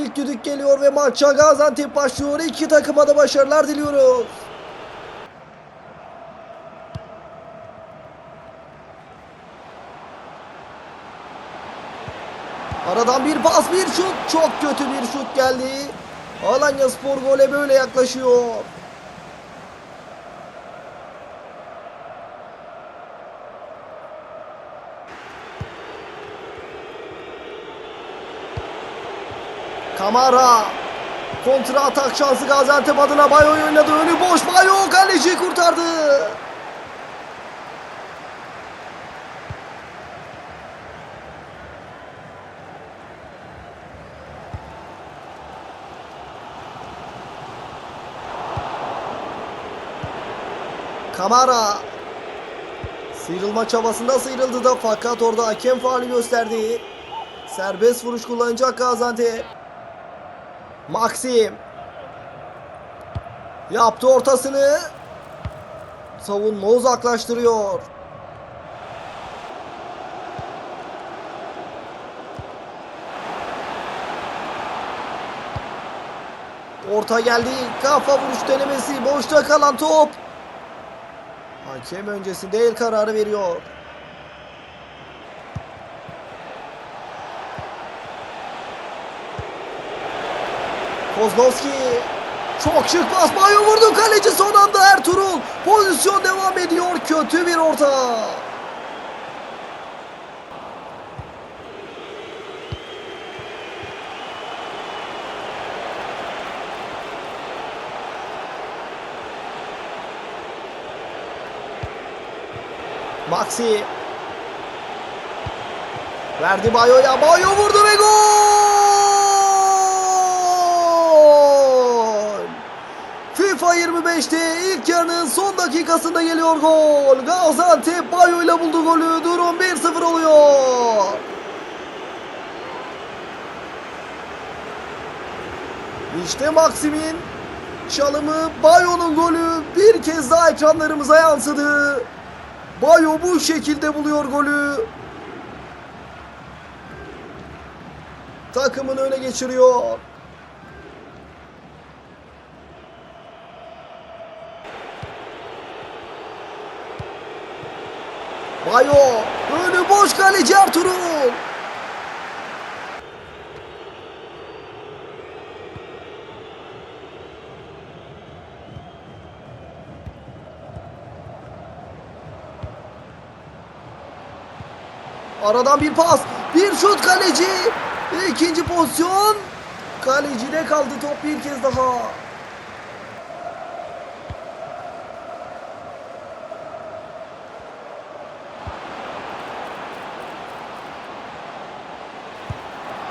İlk düdük geliyor ve maça Gaziantep başlıyor. İki takıma da başarılar diliyoruz. Aradan bir pas bir şut. Çok kötü bir şut geldi. Alanya Spor gole böyle yaklaşıyor. Kamara. Kontra atak şansı Gaziantep adına Bayo oynadı. Önü boş. Bayo kaleci kurtardı. Kamara. Sıyrılma çabasında sıyrıldı da fakat orada hakem faali gösterdi. Serbest vuruş kullanacak Gaziantep. Maxim. Yaptı ortasını. Savunma uzaklaştırıyor. Orta geldi. Kafa vuruş denemesi. Boşta kalan top. Hakem öncesinde el kararı veriyor. Kozlowski. Çok şık pas. Bayo vurdu. Kaleci son anda Ertuğrul. Pozisyon devam ediyor. Kötü bir orta. Maxi. Verdi Bayo'ya. Bayo vurdu ve gol FIFA 25'te ilk yarının son dakikasında geliyor gol. Gaziantep Bayo ile buldu golü. Durum 1-0 oluyor. İşte Maxim'in çalımı Bayo'nun golü bir kez daha ekranlarımıza yansıdı. Bayo bu şekilde buluyor golü. Takımını öne geçiriyor. Bayo önü boş kaleci Ertuğrul. Aradan bir pas, bir şut kaleci. İkinci pozisyon. Kalecide kaldı top bir kez daha.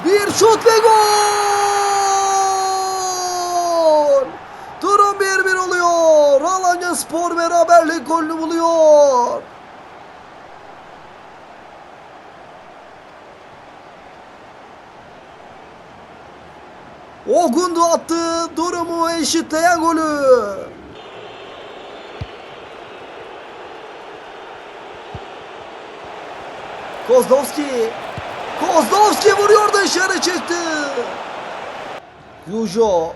Bir şut ve gol! Durum 1-1 oluyor. Alanya Spor beraberlik golünü buluyor. Ogundu attı durumu eşitleyen golü. Kozlowski Kozlowski vuruyor dışarı çıktı. Yujo.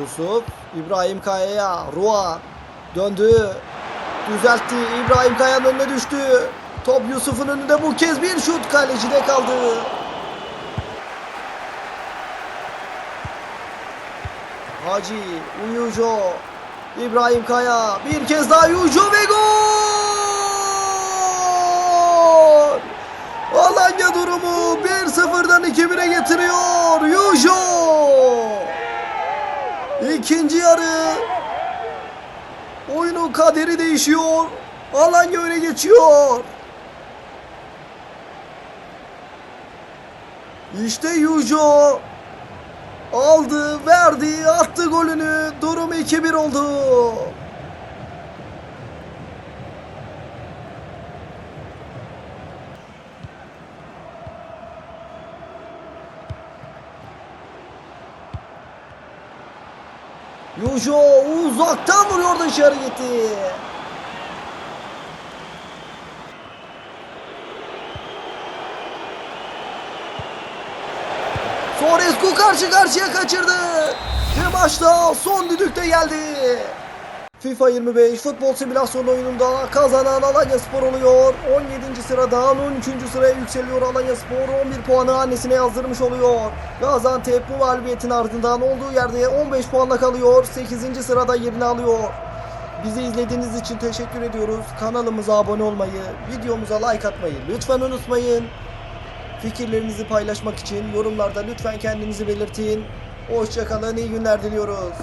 Yusuf İbrahim Kaya'ya Ruan döndü. Düzeltti. İbrahim Kaya'nın önüne düştü. Top Yusuf'un önünde bu kez bir şut kalecide kaldı. Hacı Uyujo İbrahim Kaya bir kez daha Uyujo ve gol! Alanya durumu 1-0'dan 2-1'e getiriyor. Uyujo! İkinci yarı oyunun kaderi değişiyor. Alanya öne geçiyor. İşte Yujo aldı, verdi, attı golünü. Durum 2-1 oldu. Jojo uzaktan vuruyor dışarı gitti. Sorescu karşı karşıya kaçırdı. Ve maçta son düdükte geldi. FIFA 25 futbol simülasyon oyununda kazanan Alanya Spor oluyor. 17. sıradan 13. sıraya yükseliyor Alanya Spor. 11 puanı hanesine yazdırmış oluyor. Gaziantep bu mağlubiyetin ardından olduğu yerde 15 puanla kalıyor. 8. sırada yerini alıyor. Bizi izlediğiniz için teşekkür ediyoruz. Kanalımıza abone olmayı, videomuza like atmayı lütfen unutmayın. Fikirlerinizi paylaşmak için yorumlarda lütfen kendinizi belirtin. Hoşçakalın, iyi günler diliyoruz.